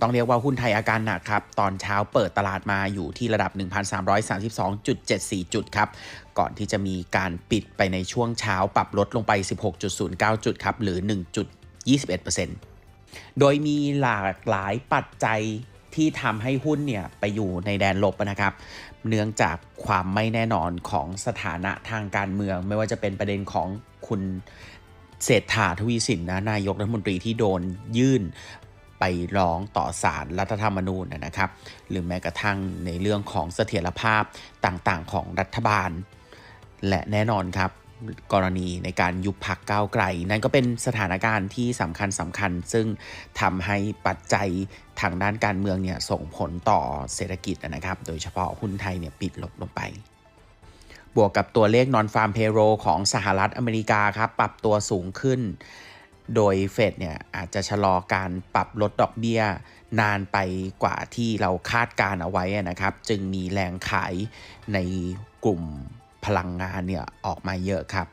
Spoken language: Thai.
ต้องเรียกว่าหุ้นไทยอาการหนักครับ ตอนเช้าเปิดตลาดมาอยู่ที่ระดับ 1,332.74 จุดครับ ก่อนที่จะมีการปิดไปในช่วงเช้าปรับลดลงไป 16.09 จุดครับ หรือ 1.21%โดยมีหลากหลายปัจจัยที่ทำให้หุ้นเนี่ยไปอยู่ในแดนลบนะครับ เนื่องจากความไม่แน่นอนของสถานะทางการเมือง ไม่ว่าจะเป็นประเด็นของคุณเศรษฐาทวีสินนะนายกรัฐมนตรีที่โดนยื่น ไปร้องต่อศาลรรัฐธรรมนูญนะครับ หรือแม้กระทั่งในเรื่องของเสถียรภาพต่างๆ ของรัฐบาล และแน่นอนครับกรณีในการยุบพักก้าวไกล นั่นก็เป็นสถานการณ์ที่สำคัญสำคัญ ซึ่งทำให้ปัจจัยทางด้านการเมืองเนี่ยส่งผลต่อเศรษฐกิจนะครับ โดยเฉพาะหุ้นไทยเนี่ยปิดลบลงไป บวกกับตัวเลขนอนฟาร์มเพโรของสหรัฐอเมริกาครับ ปรับตัวสูงขึ้น โดยเฟดเนี่ยอาจจะชะลอการปรับลดดอกเบี้ย นานไปกว่าที่เราคาดการเอาไว้นะครับ จึงมีแรงขายในกลุ่มพลังงานเนี่ยออกมาเยอะครับ